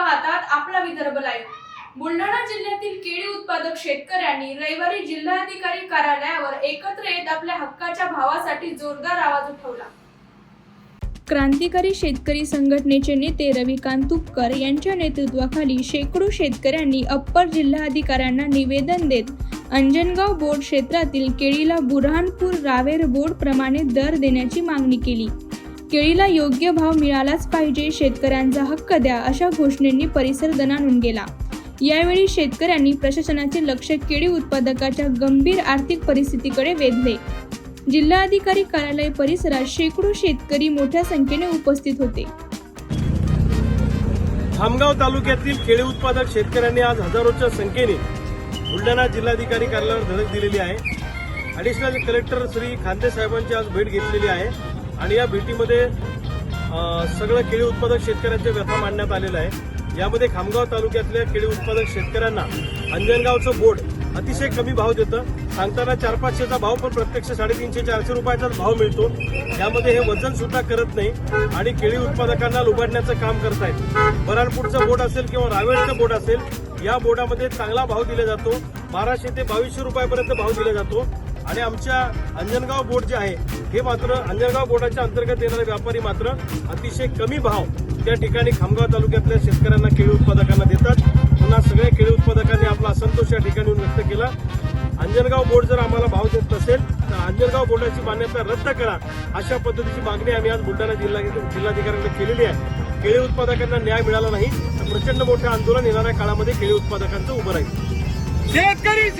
आपला विदर्भ लाई बुलढाणा जिल्ह्यातील केळी उत्पादक शेतकऱ्यांनी रविवारी जिल्हाधिकारी कार्यालयावर एकत्र येत आपल्या हक्काच्या भावासाठी जोरदार आवाज उठवला. क्रांतिकारी शेतकरी संघटनेचे नेते रविकांत तुपकर यांच्या नेतृत्वाखाली शेकडो शेतकऱ्यांनी अप्पर जिल्हाधिकाऱ्यांना निवेदन देत अंजनगाव बोर्ड क्षेत्रातील केळीला बुरहानपूर रावेर बोर्ड प्रमाणे दर देण्याची मागणी केली. केळीला योग्य भाव मिळालाच पाहिजे शेतकऱ्यांचा हक्क द्या अशा घोषणेंनी परिसर दणाणून गेला. यावेळी शेतकऱ्यांनी प्रशासनाचे लक्ष केळी उत्पादकाच्या गंभीर आर्थिक परिस्थितीकडे वेधले. जिल्हाधिकारी कार्यालय परिसरात शेकडो शेतकरी मोठ्या संख्येने उपस्थित होते. खामगाव तालुक्यातील केळी उत्पादक शेतकऱ्यांनी आज हजारोच्या संख्येने बुलढाणा जिल्हाधिकारी कार्यालयावर धडक दिलेली आहे. ॲडिशनल कलेक्टर श्री खांदे साहेबांची आज भेट घेतलेली आहे. आणि या भेटीमध्ये सगळं केळी उत्पादक शेतकऱ्यांच्या व्यथा मांडण्यात आलेलं आहे. यामध्ये खामगाव तालुक्यातल्या केळी उत्पादक शेतकऱ्यांना अंजनगावचं बोर्ड अतिशय कमी भाव देतं. सांगताना चार पाचशेचा भाव पण प्रत्यक्ष साडेतीनशे चारशे रुपयाचाच भाव मिळतो. यामध्ये हे वजन सुद्धा करत नाही आणि केळी उत्पादकांना लुबाडण्याचं काम करतायत. बराणपूरचं बोर्ड असेल किंवा रावेरचं बोर्ड असेल या बोर्डामध्ये चांगला भाव दिला जातो. बाराशे ते बावीसशे रुपयापर्यंत भाव दिला जातो. आणि आमच्या अंजनगाव बोर्ड जे आहे हे मात्र अंजनगाव बोर्डाच्या अंतर्गत येणारे व्यापारी मात्र अतिशय कमी भाव त्या ठिकाणी खामगाव तालुक्यातल्या शेतकऱ्यांना केळी उत्पादकांना देतात. पुन्हा सगळ्या केळी उत्पादकांनी आपला असंतोष या ठिकाणी व्यक्त केला. अंजनगाव बोर्ड जर आम्हाला भाव देत नसेल तर अंजनगाव बोर्डाची मान्यता रद्द करा अशा पद्धतीची मागणी आम्ही आज बुलढाणा जिल्हा जिल्हाधिकाऱ्यांना केलेली आहे. केळी उत्पादकांना न्याय मिळाला नाही तर प्रचंड मोठे आंदोलन येणाऱ्या काळामध्ये केळी उत्पादकांचं उभं राहील. शेतकरी